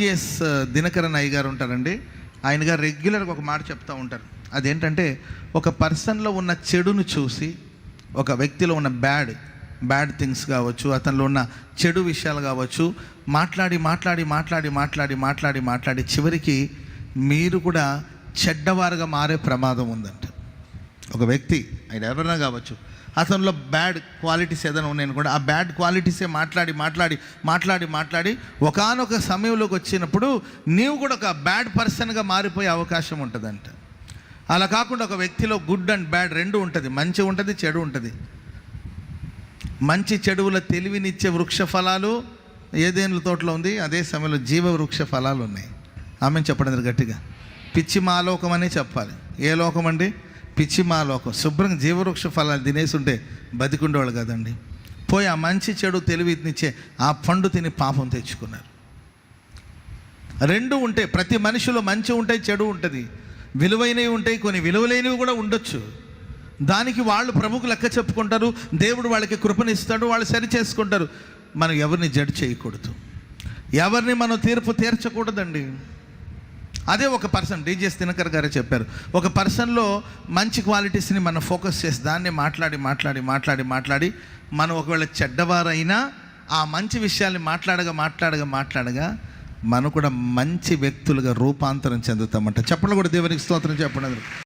DGS Dinakaran అయ్య గారు ఉంటారండి. ఆయన గారు రెగ్యులర్గా ఒక మాట చెప్తూ ఉంటారు. అదేంటంటే ఒక పర్సన్లో ఉన్న చెడును చూసి ఒక వ్యక్తిలో ఉన్న బ్యాడ్ బ్యాడ్ థింగ్స్ కావచ్చు అతనిలో ఉన్న చెడు విషయాలు కావచ్చు మాట్లాడి మాట్లాడి మాట్లాడి మాట్లాడి మాట్లాడి మాట్లాడి చివరికి మీరు కూడా చెడ్డవారుగా మారే ప్రమాదం ఉందంట. ఒక వ్యక్తి ఆయన ఎవరైనా కావచ్చు అతనిలో బ్యాడ్ క్వాలిటీస్ ఏదైనా ఉన్నాయని కూడా ఆ బ్యాడ్ క్వాలిటీసే మాట్లాడి మాట్లాడి మాట్లాడి మాట్లాడి ఒకానొక సమయంలోకి వచ్చినప్పుడు నీవు కూడా ఒక బ్యాడ్ పర్సన్గా మారిపోయే అవకాశం ఉంటుందంట. అలా కాకుండా ఒక వ్యక్తిలో గుడ్ అండ్ బ్యాడ్ రెండు ఉంటుంది మంచి ఉంటుంది చెడు ఉంటుంది. మంచి చెడువుల తెలివినిచ్చే వృక్ష ఫలాలు ఏదేనుల తోటలో ఉంది? అదే సమయంలో జీవ వృక్ష ఫలాలు ఉన్నాయి. ఆమె చెప్పడం గట్టిగా. పిచ్చి మాలోకం అనే చెప్పాలి. ఏ లోకం అండి పిచ్చి మాలోకం శుభ్రంగా జీవవృక్ష ఫలాలు తినేసి ఉంటే బతికుండేవాళ్ళు కదండి. పోయి ఆ మంచి చెడు తెలివినిచ్చే ఆ పండు తిని పాపం తెచ్చుకున్నారు. రెండు ఉంటాయి ప్రతి మనిషిలో మంచి ఉంటాయి చెడు ఉంటుంది. విలువైనవి ఉంటాయి కొన్ని విలువలేనివి కూడా ఉండొచ్చు. దానికి వాళ్ళు ప్రభుకు లెక్క చెప్పుకుంటారు దేవుడు వాళ్ళకి కృపనిస్తాడు వాళ్ళు సరి చేసుకుంటారు. మనం ఎవరిని జడ్జ్ చేయకూడదు. ఎవరిని మనం తీర్పు తీర్చకూడదండి. అదే ఒక పర్సన్ డీజేస్ దినకర్ గారే చెప్పారు. ఒక పర్సన్లో మంచి క్వాలిటీస్ని మనం ఫోకస్ చేసి దాన్ని మాట్లాడి మాట్లాడి మాట్లాడి మాట్లాడి మనం ఒకవేళ చెడ్డవారైనా ఆ మంచి విషయాల్ని మాట్లాడగా మాట్లాడగా మాట్లాడగా మనం కూడా మంచి వ్యక్తులుగా రూపాంతరం చెందుతామంట. చెప్పండి కూడా దేవునికి స్తోత్రం చెప్పండి